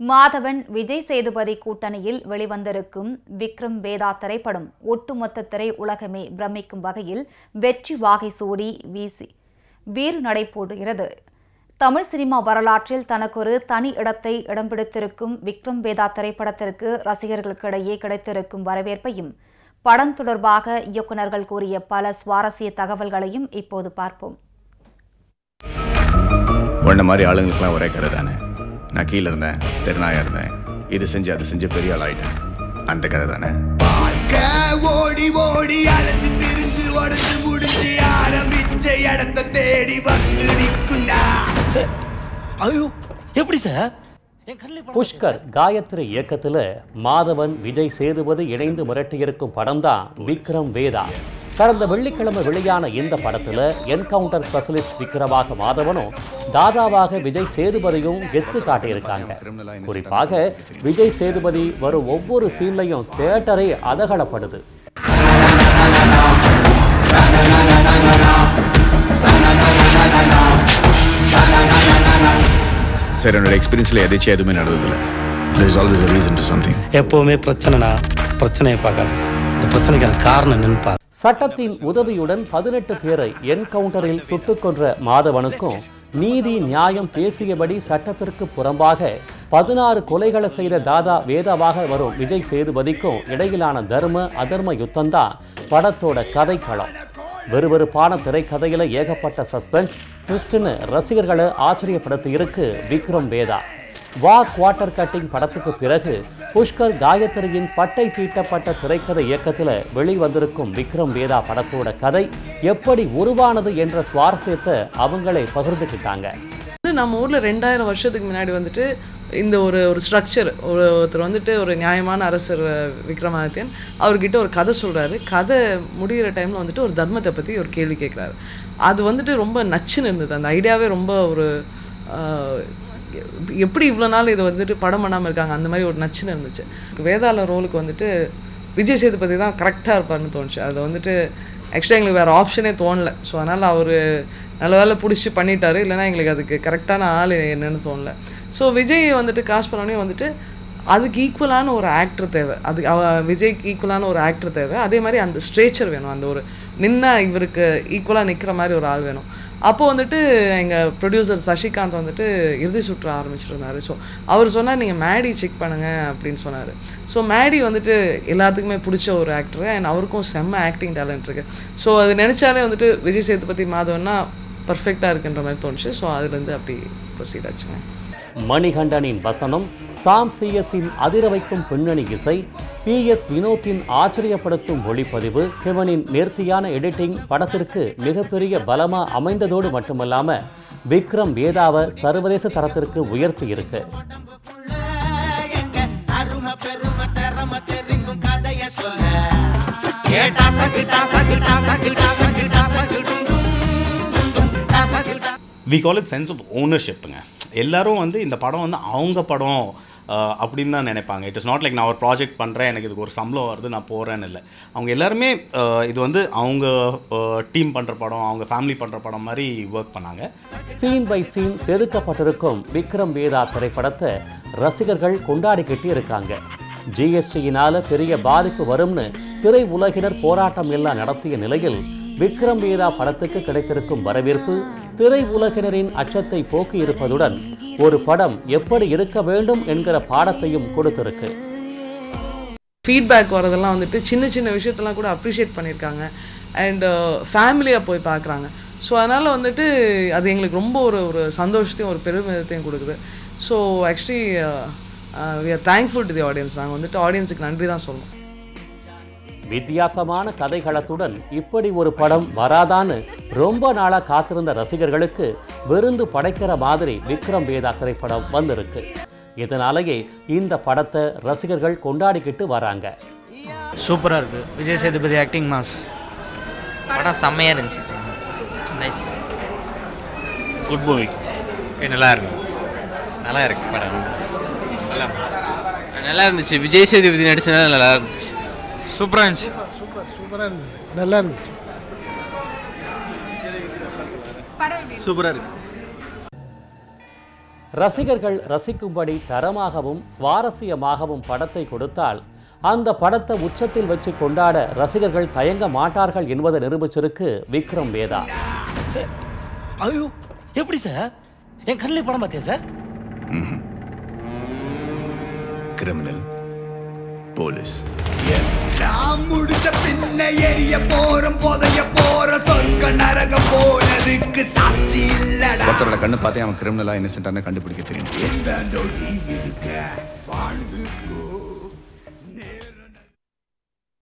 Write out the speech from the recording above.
மாதவன் விஜய் சேதுபதி கூட்டணியில் வெளிவந்திருக்கும் விக்ரம் வேதா திரைப்படம் ஒட்டுமொத்த திரை உலகமே பிரமிக்கும் வகையில் வெற்றி வாகை சூடி வீசி வீறு நடை போடுகிறது. தமிழ் சினிமா வரலாற்றில் தனக்கொரு தனி இடத்தை இடம் பிடித்திருக்கும் விக்ரம் வேதா திரைப்படத்திற்கு ரசிகர்களுக்கிடையே கிடைத்திருக்கும் வரவேற்பையும் படம் தொடர்பாக இயக்குநர்கள் கூறிய பல சுவாரஸ்ய தகவல்களையும் இப்போது பார்ப்போம். மாதிரி ஆளுங்களுக்கெல்லாம் ஒரே கதை தானே? நான் கீழே இருந்தேன் தெருநாயா இருந்தேன். இது செஞ்சு அது செஞ்சு பெரிய ஆள் ஆயிட்டேன். அந்த கதை தானே? ஓடி ஓடி அலைஞ்சு திரிஞ்சு உடஞ்சு முடிஞ்சு ஆரம்பிச்ச இடத்த தேடி வந்து நிற்குண்டா. ஐயோ எப்படி சார்? என் கண்ணில் படம் புஷ்கர் காயத்ரி இயக்கத்தில் மாதவன் விஜய் சேதுபதி இணைந்து மிரட்டியிருக்கும் படம் தான் விக்ரம் வேதா. கடந்த வெள்ளிக்கிழமை வெளியான இந்த படத்துல என்கவுண்டர் ஸ்பெஷலிஸ்ட் விக்ரமாக மாதவனும் தாதாவாக விஜய் சேதுபதியும் கெத்து காட்டியிருக்காங்க. குறிப்பாக விஜய் சேதுபதி வரும் ஒவ்வொரு சீன்லையும் தேட்டரை அதகலப்படுது சரி என்னோட எக்ஸ்பீரியன்ஸில் எதாச்சும் எதுவுமே நடந்ததில்லை. There is always a reason for something. எப்பவுமே பிரச்சனைனா பிரச்சனையை பார்க்காது. இந்த பிரச்சனைக்கான காரணம் என்னன்னு சட்டத்தின் உதவியுடன் பதினெட்டு பேரை என்கவுண்டரில் சுட்டுக் கொன்ற மாதவனுக்கும் நீதி நியாயம் பேசியபடி சட்டத்திற்கு புறம்பாக பதினாறு கொலைகளை செய்த தாதா வேதாவாக வரும் விஜய் சேதுபதிக்கும் இடையிலான தர்ம அதர்ம யுத்தம்தான் படத்தோட கதைக்களம். வெறுவெறுப்பான திரைக்கதையில ஏகப்பட்ட சஸ்பென்ஸ் ட்விஸ்ட்னு ரசிகர்களை ஆச்சரியப்படுத்தி இருக்கு விக்ரம் வேதா. வா குவார்டர் கட்டிங் படத்துக்கு பிறகு புஷ்கர் காயத்ரியின் பட்டை தீட்டப்பட்ட திரைக்கதை இயக்கத்தில் வெளிவந்திருக்கும் விக்ரம் வேதா படத்தோட கதை எப்படி உருவானது என்ற சுவாரஸ்யத்தை அவங்களே பகிர்ந்துக்கிட்டாங்க. நம்ம ஊரில் ரெண்டாயிரம் வருஷத்துக்கு முன்னாடி வந்துட்டு இந்த ஒரு ஒரு ஸ்ட்ரக்சர் ஒரு ஒருத்தர் வந்துட்டு ஒரு நியாயமான அரசர் விக்ரமாதித்யன் அவர்கிட்ட ஒரு கதை சொல்கிறாரு கதை முடிகிற டைமில் வந்துட்டு ஒரு தர்மத்தை பற்றி ஒரு கேள்வி கேட்குறாரு அது வந்துட்டு ரொம்ப நச்சுன்னு இருந்தது. அந்த ஐடியாவே ரொம்ப ஒரு எப்படி இவ்வளோ நாள் இதை வந்துட்டு படம் பண்ணாமல் இருக்காங்க? அந்த மாதிரி ஒரு நச்சுன்னு இருந்துச்சு. வேதாள ரோலுக்கு வந்துட்டு விஜய் சேதுபதி தான் கரெக்டாக இருப்பார்னு தோணுச்சு. அதை வந்துட்டு ஆக்சுவலாக எங்களுக்கு வேறு ஆப்ஷனே தோணல. ஸோ அதனால் அவர் நல்ல வேலை பிடிச்சி பண்ணிட்டார். இல்லைன்னா எங்களுக்கு அதுக்கு கரெக்டான ஆள் என்னன்னு தோணல. ஸோ விஜய் வந்துட்டு காசு பண்ணோடனே வந்துட்டு அதுக்கு ஈக்குவலான ஒரு ஆக்டர் தேவை. அது அவ விஜய்க்கு ஈக்குவலான ஒரு ஆக்டர் தேவை. அதே மாதிரி அந்த ஸ்ட்ரேச்சர் வேணும். அந்த ஒரு நின்னா இவருக்கு ஈக்குவலாக நிற்கிற மாதிரி ஒரு ஆள் வேணும். அப்போ வந்துட்டு எங்கள் ப்ரொடியூசர் சசிகாந்த் வந்துட்டு இறுதி சுற்ற ஆரம்பிச்சிருந்தார். ஸோ அவர் சொன்னார் நீங்கள் மேடி செக் பண்ணுங்கள் அப்படின்னு சொன்னார். ஸோ மேடி வந்துட்டு எல்லாத்துக்குமே பிடிச்ச ஒரு ஆக்டர் அண்ட் அவருக்கும் செம்ம ஆக்டிங் டேலண்ட் இருக்குது ஸோ அது நினச்சாலே வந்துட்டு விஜய் சேதுபதி மாதவன்னா பர்ஃபெக்டாக இருக்குன்ற மாதிரி தோணுச்சு. ஸோ அதுலேருந்து அப்படி ப்ரொசீட் ஆச்சுங்க. மணிகண்டனின் வசனம் சாம் சிஎஸின் அதிர வைக்கும் பின்னணி இசை பி எஸ் வினோத்தின் ஆச்சரியப்படுத்தும் ஒளிப்பதிவு கிவனின் நேர்த்தியான எடிட்டிங் படத்திற்கு மிகப்பெரிய பலமா அமைந்ததோடு மட்டுமல்லாம விக்ரம் வேதாவை சர்வதேச தரத்திற்கு உயர்த்தி இருக்கு. We call it sense of ஓனர்ஷிப்புங்க எல்லாரும் வந்து இந்த படம் வந்து அவங்க படம் அப்படின்னு தான் நினைப்பாங்க. இட் இஸ் நாட் லைக் நான் ஒரு ப்ராஜெக்ட் பண்ணுறேன் எனக்கு இதுக்கு ஒரு சம்பளம் வருது நான் போகிறேன்னு இல்லை. அவங்க எல்லாருமே இது வந்து அவங்க டீம் பண்ணுற படம் அவங்க ஃபேமிலி பண்ணுற படம் மாதிரி ஒர்க் பண்ணாங்க. சீன் பை சீன் செதுக்கப்பட்டிருக்கும் விக்ரம் வேதா திரைப்படத்தை ரசிகர்கள் கொண்டாடிக்கிட்டு இருக்காங்க ஜிஎஸ்டியினால பெரிய பாதிப்பு வரும்னு திரை உலகினர் போராட்டம் எல்லாம் நடத்திய நிலையில் விக்ரம் வேதா படத்துக்கு கிடைத்திருக்கும் வரவேற்பு திரை உலகினரின் அச்சத்தை போக்கி இருப்பதுடன் ஒரு படம் எப்படி இருக்க வேண்டும் என்கிற பாடத்தையும் கொடுத்திருக்கு. ஃபீட்பேக் வரதெல்லாம் வந்துட்டு சின்ன சின்ன விஷயத்தெல்லாம் கூட அப்ரிஷியேட் பண்ணியிருக்காங்க. அண்ட் ஃபேமிலியாக போய் பார்க்குறாங்க. ஸோ அதனால் வந்துட்டு அது எங்களுக்கு ரொம்ப ஒரு ஒரு சந்தோஷத்தையும் ஒரு பெருமிதத்தையும் கொடுக்குது. So actually we are thankful to the audience நாங்கள் வந்துட்டு ஆடியன்ஸுக்கு நன்றி தான் சொல்லணும். வித்தியாசமான கதைகளத்துடன் இப்படி ஒரு படம் வராதான்னு ரொம்ப நாளா காத்திருந்த ரசிகர்களுக்கு விருந்து படைக்கிற மாதிரி விக்ரம் வேதா திரைப்படம் வந்திருக்கு. இதனாலேயே இந்த படத்தை ரசிகர்கள் கொண்டாடிக்கிட்டு வராங்க. சூப்பராக இருக்குது விஜய் சேதுபதி ஆக்டிங் மாஸ் படம் செம்மையாக இருந்துச்சு. நைஸ் குட் மூவி நல்லா இருக்கு. நல்லா இருக்கு படம். நல்லா நல்லா இருந்துச்சு. விஜய் சேதுபதி நடிச்சனால நல்லா இருந்துச்சு. சூப்பராக இருந்துச்சு. சூப்பராக இருந்தது நல்லா இருந்துச்சு. சூப்பராக இருக்கு. ரசிகர்கள் ரசிக்கும்படி தரமாகவும் சுவாரஸ்யமாகவும் படத்தை கொடுத்தால் அந்த படத்தை உச்சத்தில் வச்சு கொண்டாட ரசிகர்கள் தயங்க மாட்டார்கள் என்பதை நிரூபிச்சிருக்கு விக்ரம் வேதா. ஐயோ எப்படி சார்? என் கண்ணில் படம் பார்த்தியா சார்? Criminal police. நான் முடிச்ச பின்ன எரிய போறோம் புதைய போற சொர்க்க நரகம் போனதுக்கு சாட்சி இல்லடா. ஒருத்தரோட கண்ணு பார்த்தே அவன் கிரிமினலா இன்னசென்ட்டான கண்டுபிடிக்க தெரியும் எந்த நொடி இருக்க வாழ்ந்து